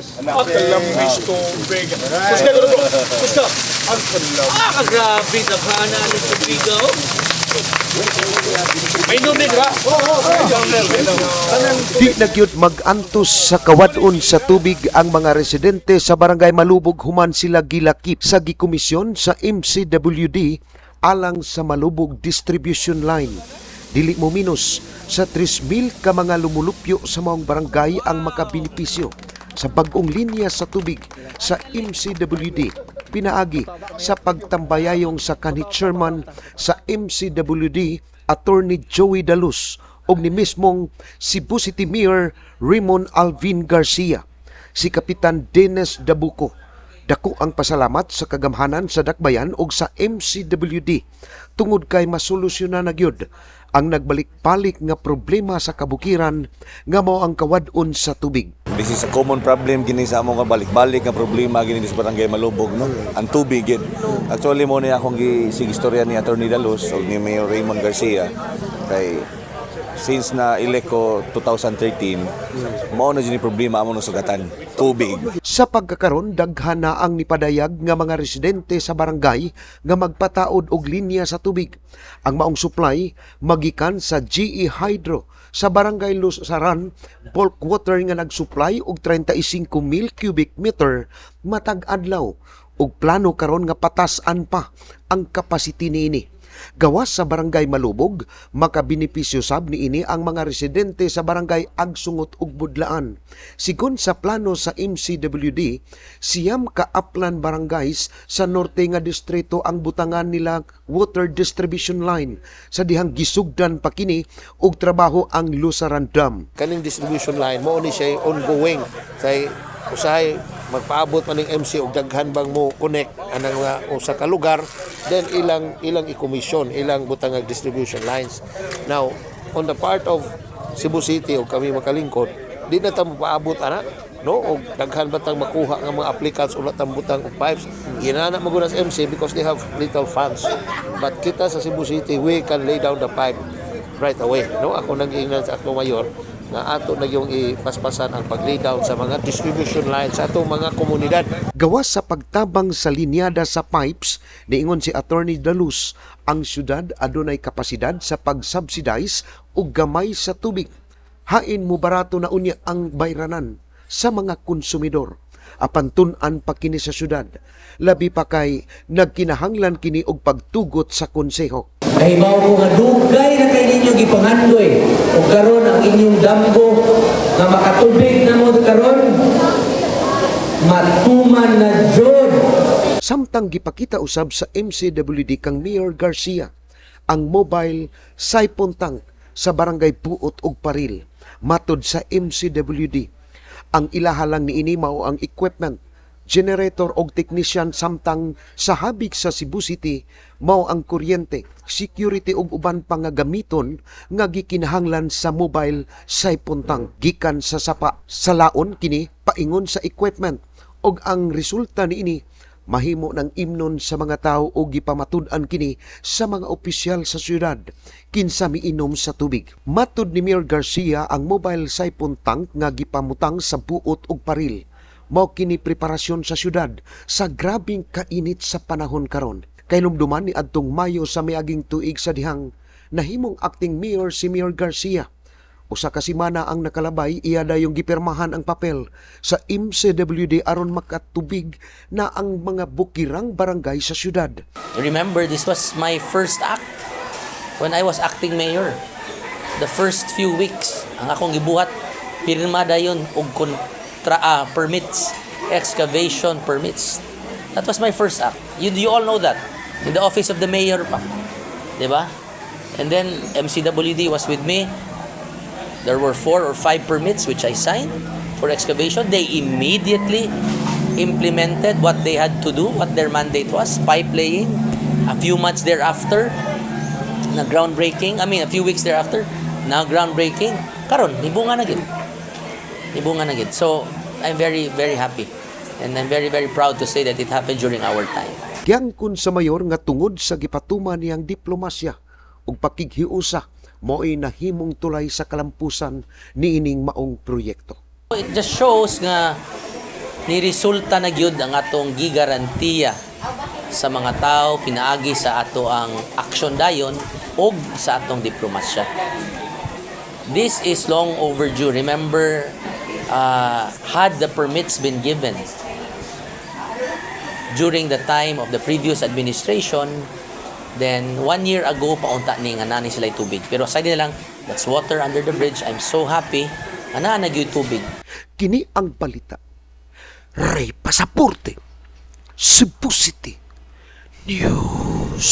Ang kalambis tubig. Kuska ka bro. Kuska. Ang kalambis. Ah, grabe daghana ni tubiga oh. May numig ha? Di na gyud mag-antos sa kawadon sa tubig ang mga residente sa barangay Malubog human sila gilakip sa gikomisyon sa MCWD alang sa Malubog Distribution Line. Dili mo minus sa 3,000 ka mga lumulupyo sa maong barangay ang makabenepisyo sa bagong linya sa tubig sa MCWD pinaagi sa pagtambayayong sa kanhi chairman sa MCWD Attorney Joey Dalus og ni mismong Cebu City Mayor Raymond Alvin Garcia, si Kapitan Dennis Dabuco. Dako ang pasalamat sa kagamhanan sa dakbayan og sa MCWD tungod kay masolusyonan na gyud ang nagbalik-balik nga problema sa kabukiran nga mao ang kawadon sa tubig. This is a common problem kini sa among balik-balik nga problema gini sa barangay Malubog no. Ang tubig gid. Actually mo ni akong gi sig istorya ni Attorney Dalos ug ni Mayor Raymond Garcia kay since na elect ko 2013 mao na jini problema amo no sugatan tubig. Sa pagkakaron daghan na ang nipadayag nga mga residente sa barangay nga magpataod og linya sa tubig. Ang maong supply magikan sa GE Hydro sa barangay Lusaran, bulk water nga nagsupply og 35,000 cubic meter matag adlaw ug plano karon nga patasan pa ang capacity niini. Gawas sa barangay Malubog, makabenepisyo sab ni ini ang mga residente sa barangay Agsungot ug Budlaan. Sigon sa plano sa MCWD, siyam ka upland barangays sa norte nga distrito ang butangan nila water distribution line sa dihang gisugdan pa kini og trabaho ang Lusaran Dam. kaning distribution line mo ni siya ongoing say usahay magpaabot man ning MC og daghan bang mo connect anang mga usa ka lugar then ilang ilang i-commission ilang butang distribution lines now on the part of Cebu City o kami makalingkod di na ta mapaabot ana no og daghan batang makuha nga mga applicants ulat ang butang og pipes ginana maguna sa MC because they have little funds but kita sa Cebu City we can lay down the pipe right away. No? Ako nag-ingnan sa akong mayor nga ato na yung ipaspasan ang pag-lay down sa mga distribution lines sa atong mga komunidad. Gawas sa pagtabang sa linyada sa pipes, niingon si Attorney Dalus, ang syudad adunay kapasidad sa pag-subsidize og gamay sa tubig. Hain mo barato na unya ang bayranan sa mga konsumidor. Apan tun-an pa kini sa syudad. Labi pa kay nagkinahanglan kini og pagtugot sa konseho. Nahibaw ko nga dugay na kay ninyo gipangandoy. O karon ang inyong damgo nga makatubig na mo karon. Matuman na jud. Samtang gipakita usab sa MCWD kang Mayor Garcia ang mobile siphon tank sa barangay Puot ug Paril matod sa MCWD. Ang ilahalang ni ini mao ang equipment generator og technician samtang sa habig sa Cebu City mao ang kuryente, security ug uban pa nga gamiton nga gikinahanglan sa mobile siphon tank gikan sa sapa sa laon kini paingon sa equipment og ang resulta niini mahimo ng imnon sa mga tao o gipamatud-an kini sa mga opisyal sa syudad kinsa miinom sa tubig. Matud ni Mayor Garcia ang mobile siphon tank nga gipamutang sa buot ug paril mao kini preparasyon sa syudad sa grabing kainit sa panahon karon. Kay lumduman ni adtong Mayo sa miaging tuig sa dihang nahimong acting mayor si Mayor Garcia. Usa ka simana ang nakalabay iya dayong gipirmahan ang papel sa MCWD aron makatubig na ang mga bukirang barangay sa syudad. Remember, this was my first act when I was acting mayor. The first few weeks, ang akong gibuhat, pirma dayon og kontra ah, permits, excavation permits. That was my first act. You, you all know that. In the office of the mayor pa. Di ba? And then MCWD was with me. There were four or five permits which I signed for excavation. They immediately implemented what they had to do, what their mandate was, pipe laying. A few months thereafter, na groundbreaking. I mean, a few weeks thereafter, na groundbreaking. Karon, nibunga na gid. Nibunga na gid. So, I'm very, very happy. And I'm very, very proud to say that it happened during our time. Giangkon sa mayor nga tungod sa gipatuman niyang diplomasya ug pakighiusa mo'y nahimong tulay sa kalampusan niining maong proyekto. It just shows nga ni resulta na gyud ang atong gigarantiya sa mga tao pinaagi sa ato ang aksyon dayon og sa atong diplomasya. This is long overdue. Remember, uh, had the permits been given during the time of the previous administration, then one year ago, paunta ni nga nani sila tubig. Pero sa nila lang, that's water under the bridge. I'm so happy nga naa na tubig. Kini ang balita. Ray Pasaporte. Cebu City News.